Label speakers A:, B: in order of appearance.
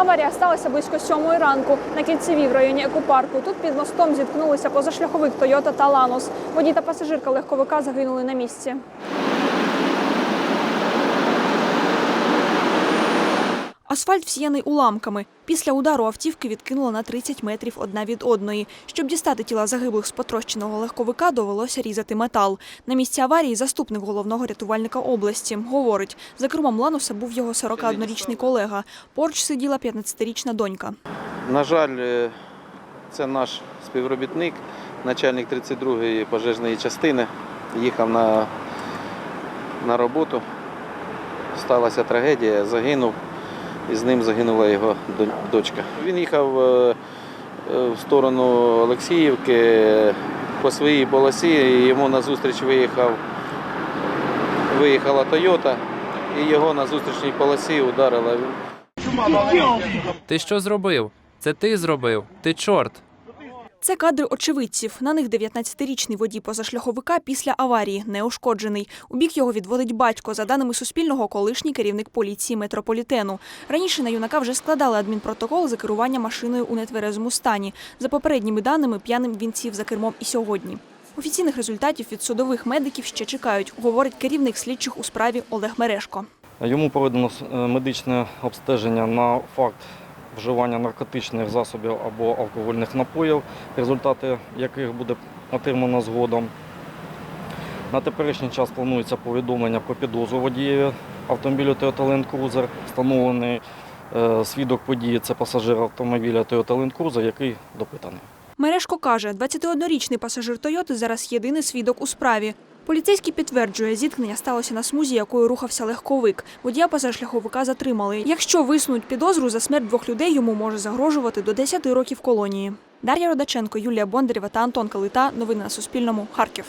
A: Аварія сталася близько сьомої ранку на кільцевій в районі екопарку. Тут під мостом зіткнулися позашляховик Тойота та Ланос. Водій та пасажирка легковика загинули на місці. Асфальт всіяний уламками. Після удару автівки відкинуло на 30 метрів одна від одної. Щоб дістати тіла загиблих з потрощеного легковика, довелося різати метал. На місці аварії заступник головного рятувальника області говорить, за кермом Лануса був його 41-річний колега. Поруч сиділа 15-річна донька.
B: На жаль, е, це наш співробітник, начальник 32-ї пожежної частини. Їхав на, на роботу. Сталася трагедія, загинув. І з ним загинула його дочка. Він їхав е, е, в сторону Олексіївки по своїй полосі, і йому назустріч виїхав, виїхала Тойота, і його на зустрічній полосі ударила.
C: Ти що зробив? Це ти зробив. Ти чорт.
A: Це кадри очевидців. На них 19-річний водій позашляховика після аварії неушкоджений. У бік його відводить батько. За даними Суспільного, колишній керівник поліції метрополітену. Раніше на юнака вже складали адмінпротокол за керування машиною у нетверезому стані. За попередніми даними, п'яним він сів за кермом і сьогодні. Офіційних результатів від судових медиків ще чекають, говорить керівник слідчих у справі Олег Мерешко.
D: Йому проведено е, медичне обстеження на факт вживання наркотичних засобів або алкогольних напоїв, результати яких буде отримано згодом. На теперішній час планується повідомлення про підозру водієві автомобілю Toyota Land Cruiser. Встановлений е, свідок події це пасажир автомобіля Toyota Land Cruiser, який допитаний.
A: Мерешко каже, 21-річний пасажир Тойоти зараз єдиний свідок у справі. Поліцейський підтверджує, зіткнення сталося на смузі, якою рухався легковик. Водія позашляховика затримали. Якщо висунуть підозру за смерть двох людей, йому може загрожувати до 10 років колонії. Дар'я Родаченко, Юлія Бондарєва та Антон Калита. Новини на Суспільному. Харків.